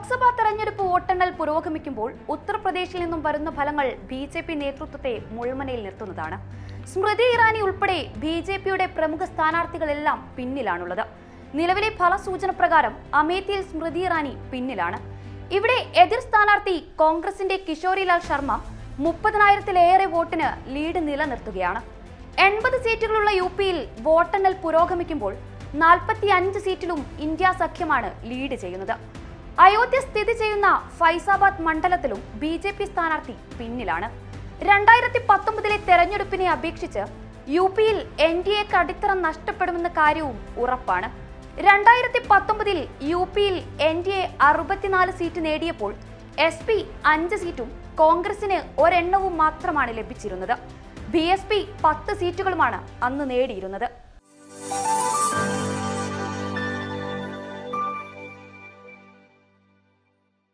ലോക്സഭാ തെരഞ്ഞെടുപ്പ് വോട്ടെണ്ണൽ പുരോഗമിക്കുമ്പോൾ ഉത്തർപ്രദേശിൽ നിന്നും വരുന്ന ഫലങ്ങൾ ബി ജെ പി നേതൃത്വത്തെ മുൾമുനയിൽ നിർത്തുന്നതാണ്. സ്മൃതി ഇറാനി ഉൾപ്പെടെ ബി ജെ പിയുടെ പ്രമുഖ സ്ഥാനാർത്ഥികളെല്ലാം പിന്നിലാണുള്ളത്. നിലവിലെ ഫലസൂചന പ്രകാരം അമേത്തിയിൽ സ്മൃതി ഇറാനി പിന്നിലാണ്. ഇവിടെ എതിർ സ്ഥാനാർത്ഥി കോൺഗ്രസിന്റെ കിഷോരിലാൽ ശർമ്മ മുപ്പതിനായിരത്തിലേറെ വോട്ടിന് ലീഡ് നിലനിർത്തുകയാണ്. എൺപത് സീറ്റുകളുള്ള യു പിയിൽ വോട്ടെണ്ണൽ പുരോഗമിക്കുമ്പോൾ നാൽപ്പത്തി അഞ്ച് സീറ്റിലും ഇന്ത്യ സഖ്യമാണ് ലീഡ് ചെയ്യുന്നത്. അയോധ്യ സ്ഥിതി ചെയ്യുന്ന ഫൈസാബാദ് മണ്ഡലത്തിലും ബി ജെ പി സ്ഥാനാർത്ഥി പിന്നിലാണ്. രണ്ടായിരത്തി പത്തൊമ്പതിലെ തെരഞ്ഞെടുപ്പിനെ അപേക്ഷിച്ച് യു പിയിൽ എൻ ഡി എക്ക് അടിത്തറ നഷ്ടപ്പെടുമെന്ന കാര്യവും ഉറപ്പാണ്. രണ്ടായിരത്തി പത്തൊമ്പതിൽ യു പിയിൽ എൻ ഡി എ അറുപത്തിനാല് സീറ്റ് നേടിയപ്പോൾ എസ് പി അഞ്ച് സീറ്റും കോൺഗ്രസിന് ഒരെണ്ണവും മാത്രമാണ് ലഭിച്ചിരുന്നത്. ബി എസ് പി പത്ത് സീറ്റുകളുമാണ് അന്ന് നേടിയിരുന്നത്.